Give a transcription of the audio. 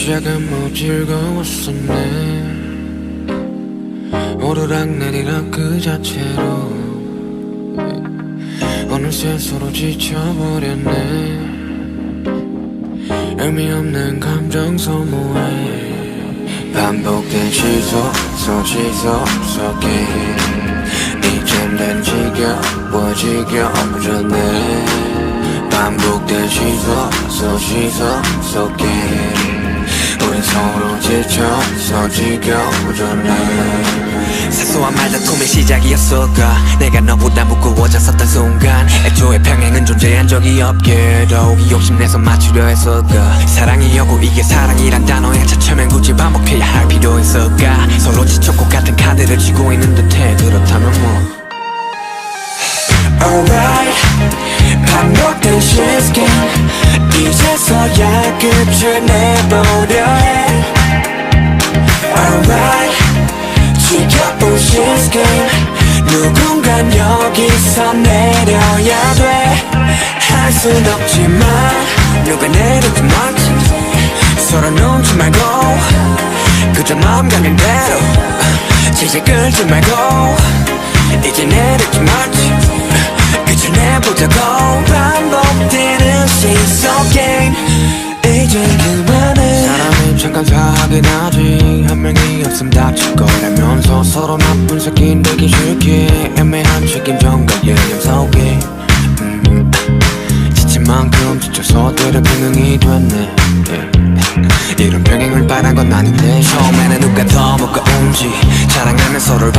시작은 뭐 즐거웠었네. 오르락 내리락 그 자체로. 어느새 서로 지쳐버렸네. 의미 없는 감정 소모해 반복된 시속 속 시속 속에 이젠 난 지겨워 지겨워졌네. 반복된 시속 우린 서로 지쳐서 지겨워졌네 사소한 말다툼의 시작이었을까 내가 너보다 무거워졌었던 순간 애초에 평행은 존재한 적이 없게 더욱이 욕심내서 맞추려 했을까 사랑이었고 이게 사랑이란 단어에 차츰엔 굳이 반복해야 할 필요 있을까 서로 지쳤고 같은 카드를 쥐고 있는 듯해 그렇다면 뭐. Alright. 반복된 시스템. 이제서야 끝을 내보려. 해 Alright. 지켜본 시스템. 누군간 여기서 내려야 돼할 순 없지만 누가 내리든 말지. 서로 눈치 말고 그저 마음 가는 대로. 질질 끌지 말고 이제 내리지 말지 사하긴 하지 한 명이 없음. 다칠 거라면서 서로 나쁜 새끼 되기 싫게 애매한 책임전과 예념 속에. 음, 지친 만큼 지쳐서 때려 병행이 됐네. 예. 이런 병행을 바란 건 아닌데. 처음에는 누가 더 무거운지 자랑하면 서로를 바